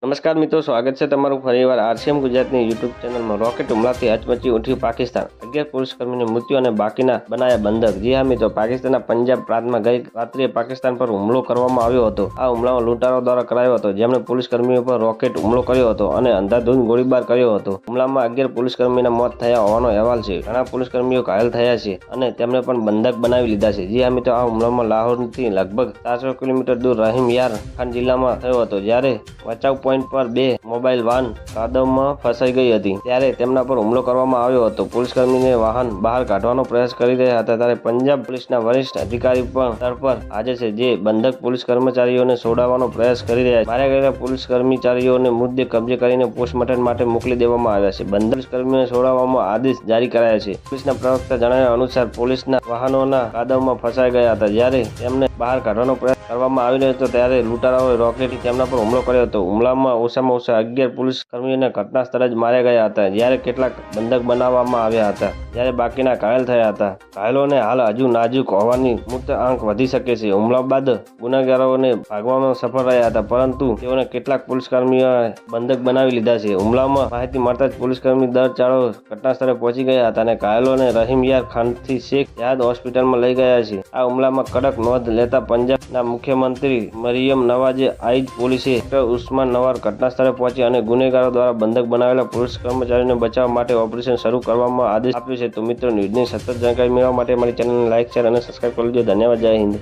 નમસ્કાર મિત્રો, સ્વાગત છે તમારું ફરીવાર આરસીએમ ગુજરાતની યુટ્યુબ ચેનલમાં. રોકેટ હુમલાથી હચમચી ઉઠ્યું પાકિસ્તાન. અગિયાર પોલીસ કર્મીનું મૃત્યુ અને બાકીના બનાયા બંધક જી હા મિત્રો, પાકિસ્તાનના પંજાબ પ્રાંતમાં ગઈ રાત્રે પાકિસ્તાન પર હુમલો કરવામાં આવ્યો હતો. આ હુમલામાં લૂંટારો દ્વારા કરાયો હતો. જેમણે પોલીસ કર્મીઓ પર રોકેટ હુમલો કર્યો હતો અને અંધાધૂંધ ગોળીબાર કર્યો હતો. હુમલામાં અગિયાર પોલીસ કર્મીના મોત થયા હોવાનો અહેવાલ છે. ઘણા પોલીસ કર્મીઓ ઘાયલ થયા છે અને તેમણે પણ બંધક બનાવી લીધા છે. જી હા મિત્રો, આ હુમલામાં લાહોરથી લગભગ ચારસો કિલોમીટર દૂર રહીમ યાર ખાન જિલ્લામાં થયો હતો. જ્યારે બચાવ પોઈન્ટ પર બે મોબાઈલ વાન કાદવમાં ફસાઈ ગઈ હતી. ત્યારે તેમના પર હુમલો કરવામાં આવ્યો હતો. પોલીસ કર્મીને વાહન બહાર કાઢવાનો પ્રયાસ કરી રહ્યા હતા. ત્યારે પંજાબ પોલીસના વરિષ્ઠ અધિકારી પણ સ્થળ પર હાજર છે, જે બંધક પોલીસ કર્મચારીઓને છોડાવવાનો પ્રયાસ કરી રહ્યા છે. માર્યા ગયેલા પોલીસ કર્મચારીઓને મુદ્દે કબજે કરીને પોસ્ટમોર્ટમ માટે મોકલી દેવામાં આવ્યા છે. બંધક કર્મીઓને છોડાવવામાં આદેશ જારી કરાયા છે. પોલીસના પ્રવક્તા જણાવ્યા અનુસાર, પોલીસના વાહનોના કાદવમાં ફસાઈ ગયા હતા. જ્યારે તેમને બહાર કાઢવાનો પ્રયાસ કરવામાં આવી રહ્યો હતો ત્યારે લૂંટારાઓએ રોકેટથી તેમના પર હુમલો કર્યો હતો. હુમલામાં ઓછામાં ઓછા અગિયાર પોલીસ કર્મીઓને ઘટના સ્થળે જ માર્યા ગયા હતા, જ્યારે કેટલાક બંધક બનાવવામાં આવ્યા હતા, જ્યારે બાકીના ઘાયલ થયા હતા. ઘાયલોને હાલ હજુ નાજુક હોવાની મૃત આંક વધી શકે છે. હુમલા બાદ ગુનેગારોને ભાગવામાં સફળ રહ્યા હતા, પરંતુ તેઓને કેટલાક પોલીસ કર્મીઓએ બંધક બનાવી લીધા છે. હુમલામાં માહિતી મળતા જ પોલીસ કર્મી દર ચાળો ઘટના સ્થળે પહોંચી ગયા હતા અને ઘાયલોને રહીમ યાર ખાનથી શેખ યાદ હોસ્પિટલમાં લઈ ગયા છે. આ હુમલામાં કડક નોંધ લેતા પંજાબના મુખ્યમંત્રી મરિયમ નવાજે આઈજ પોલીસે ઉસ્માન નવાર ઘટના સ્થળે પહોંચી અને ગુનેગારો દ્વારા બંધક બનાવેલા પોલીસ કર્મચારીઓને બચાવવા માટે ઓપરેશન શરૂ કરવામાં આદેશ આપ્યો છે. તો મિત્રો, ન્યૂઝની સતત જાણકારી મેળવવા માટે મારી ચેનલને લાઇક શેર અને સબસ્ક્રાઇબ કરી લેજો. ધન્યવાદ. જય હિન્દ.